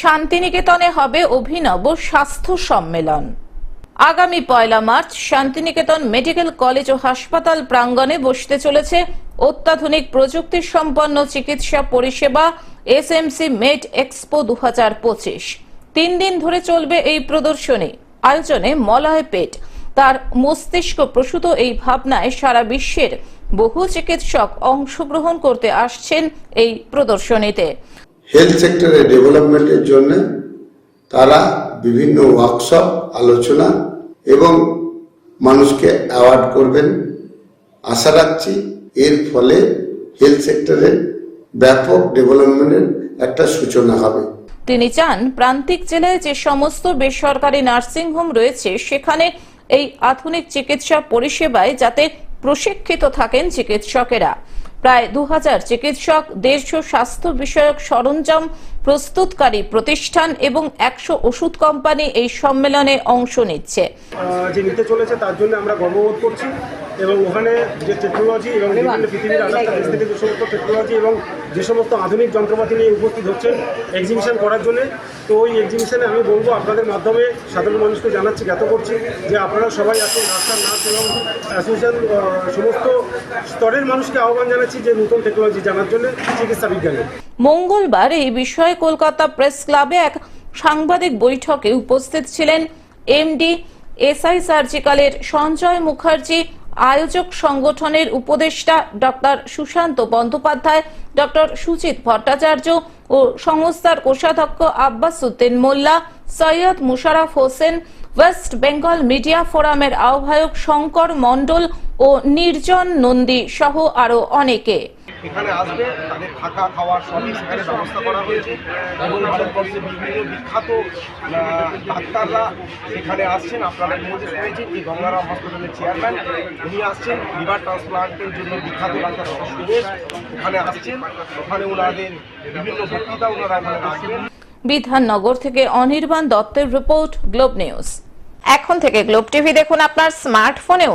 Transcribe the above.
শান্তিনিকেতনে হবে অভিনব স্বাস্থ্য সম্মেলন। আগামী পয়লা মার্চ শান্তিনিকেতন মেডিকেল কলেজ ও হাসপাতাল প্রাঙ্গণে বসতে চলেছে অত্যাধুনিক প্রযুক্তি সম্পন্ন চিকিৎসা পরিষেবা এস এসএমসি মেড এক্সপো দু হাজার পঁচিশ। তিন দিন ধরে চলবে এই প্রদর্শনী। আয়োজনে মলয় পেট। তার মস্তিষ্ক প্রসূত এই ভাবনায় সারা বিশ্বের বহু চিকিৎসক অংশগ্রহণ করতে আসছেন এই প্রদর্শনীতে। হেলথ সেক্টরের ডেভেলপমেন্টের জন্য তারা বিভিন্ন ওয়ার্কশপ আলোচনা এবং মানুষকে অ্যাওয়ার্ড করবেন। আশা রাখছি এর ফলে হেলথ সেক্টরের ব্যাপক ডেভেলপমেন্টের একটা সূচনা হবে। তিনি চান প্রান্তিক জেলায় যে সমস্ত বেসরকারি নার্সিংহোম রয়েছে, সেখানে এই আধুনিক চিকিৎসা পরিষেবায় যাতে প্রশিক্ষিত থাকেন চিকিৎসকেরা। প্রায় দু হাজার চিকিৎসক, দেড়শো স্বাস্থ্য বিষয়ক সরঞ্জাম প্রস্তুতকারী প্রতিষ্ঠান এবং একশো ওষুধ কোম্পানি এই সম্মেলনে অংশ নিচ্ছে। যে নিতে চলেছে তার জন্য আমরা গর্ববোধ করছি এবং ওখানে যে টেকনোলজি এবং বিভিন্ন পৃথিবীর দেশ থেকে যে সমস্ত টেকনোলজি এবং যে সমস্ত আধুনিক যন্ত্রপাতি নিয়ে উপস্থিত হচ্ছেন এক্সিবিশন করার জন্য তো ওই এক্সিবিশনে আমি বলব আপনাদের মাধ্যমে সাধারণ মানুষকে জানাচ্ছি, জ্ঞাত করছি যে আপনারা সবাই আসুন ডাক্তার নার্স এবং অ্যাসোসিয়েশন সমস্ত স্তরের মানুষকে আহ্বান জানাচ্ছি যে নতুন টেকনোলজি জানার জন্য চিকিৎসা বিজ্ঞানে। মঙ্গলবার এই বিষয়ে কলকাতা প্রেস ক্লাবে এক সাংবাদিক বৈঠকে উপস্থিত ছিলেন এমডি, এসআই সার্জিক্যালের সঞ্জয় মুখার্জি আয়োজক সংগঠনের উপদেষ্টা ডক্টর সুশান্ত বন্দ্যোপাধ্যায়, ডক্টর সুচিত ভট্টাচার্য ও সংস্থার কোষাধ্যক্ষ আব্বাস উদ্দিন মোল্লা, সৈয়দ মুশারফ হোসেন, ওয়েস্ট বেঙ্গল মিডিয়া ফোরামের আহ্বায়ক শঙ্কর মণ্ডল ও নির্জন নন্দী সহ আরও অনেকে। এখানে আসবে, তাদের থাকা খাওয়ার সবই সেখানে ব্যবস্থা করা হয়েছে। এবং ভারতবর্ষের বিভিন্ন বিখ্যাত ডাক্তাররা এখানে আসছেন, আপনারা মধ্যে শুনেছেন যে গঙ্গারাম হসপিটালের চেয়ারম্যান, উনি আসছেন। লিভার ট্রান্সপ্লান্টের জন্য বিখ্যাত ডাক্তার সুরেশ ওখানে আসছেন। ওখানে ওনাদের বিভিন্ন বক্তৃতা ওনারা ওখানে আসবেন বিধাননগর থেকে অনির্বাণ দত্তের রিপোর্ট, গ্লোব নিউজ। এখন থেকে গ্লোব টিভি দেখুন আপনার স্মার্টফোনেও।